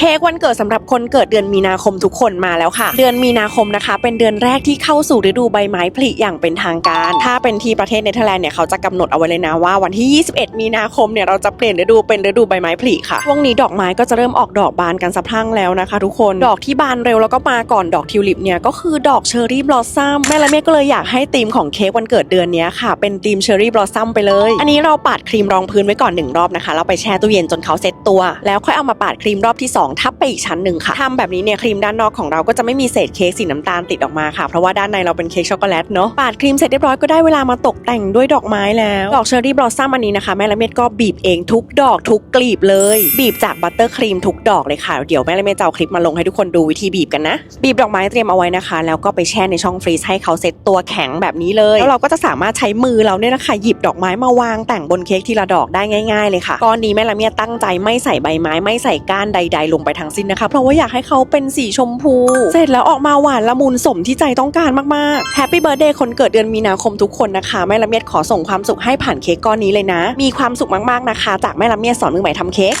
เค้กวันเกิดสำหรับคนเกิดเดือนมีนาคมทุกคนมาแล้วค่ะ เดือนมีนาคมนะคะ เป็นเดือนแรกที่เข้าสู่ฤดูใบไม้ผลิอย่างเป็นทางการ ถ้าเป็นที่ประเทศเนเธอร์แลนด์เนี่ยเขาจะกำหนดเอาไว้เลยนะว่าวันที่ 21 มีนาคมเนี่ยเราจะเปลี่ยนฤดูเป็นฤดูใบไม้ผลิค่ะช่วงนี้ดอกไม้ก็จะเริ่มออกดอกบานกันสะพั่งแล้วนะคะ ทุกคนดอกที่บานเร็วแล้วก็มาก่อนดอกทิวลิปเนี่ยก็คือดอกเชอร์รี่บลอสซัมแม่และแม่ก็เลยอยากให้ธีมของเค้กวันเกิดเดือนนี้ค่ะ เป็นธีมเชอร์รี่บลอสซัมไปเลย อันนี้เราปาดครีมรองพื้นไว้ก่อนหนึ่งรอบนะคะแล้วไปแช่ตู้เย็นจนเขาเซ็ตตัว แล้วค่อยเอามาปาดครีมรอบที่สองทับไปอีกชั้นหนึ่งค่ะทำแบบนี้เนี่ยครีมด้านนอกของเราก็จะไม่มีเศษเค้กสีน้ำตาลติดออกมาค่ะ เพราะว่าด้านในเราเป็นเค้กช็อกโกแลตเนาะปาดครีมเสร็จเรียบร้อยก็ได้เวลามาตกแต่งด้วยดอกไม้แล้วดอกเชอร์รี่บลอสซัมอันนี้นะคะแม่ละเม็ดก็บีบเองทุกดอกทุกกลีบเลย บีบจากบัตเตอร์ครีมทุกดอกเลยค่ะเดี๋ยวแม่ละเม็ดจะเอาคลิปมาลงให้ทุกคนดูวิธีบีบกันนะ บีบดอกไม้เตรียมเอาไว้นะคะ แล้วก็ไปแช่ในช่องฟรีซให้เขาเซ็ตตัวแข็งแบบนี้เลยแล้วเราก็จะสามารถใช้มือเราเนี่ยนะคะหยิบดอกไม้มาวางแต่งบนเค้กทีละดอกได้ง่าย ๆ เลยค่ะก้อนนี้แม่ละเมียตั้งใจไม่ใส่ใบไม้ไม่ใส่ก้านใดๆลงไปทั้งสิ้นนะคะ เพราะว่าอยากให้เขาเป็นสีชมพู เสร็จแล้วออกมาหวานละมุนสมที่ใจต้องการมากๆแฮปปี้เบิร์ดเดย์คนเกิดเดือนมีนาคมทุกคนนะคะ แม่ละเมียดขอส่งความสุขให้ผ่านเค้กก้อนนี้เลยนะ มีความสุขมากๆนะคะ จากแม่ละเมียดสอนมือใหม่ทำเค้ก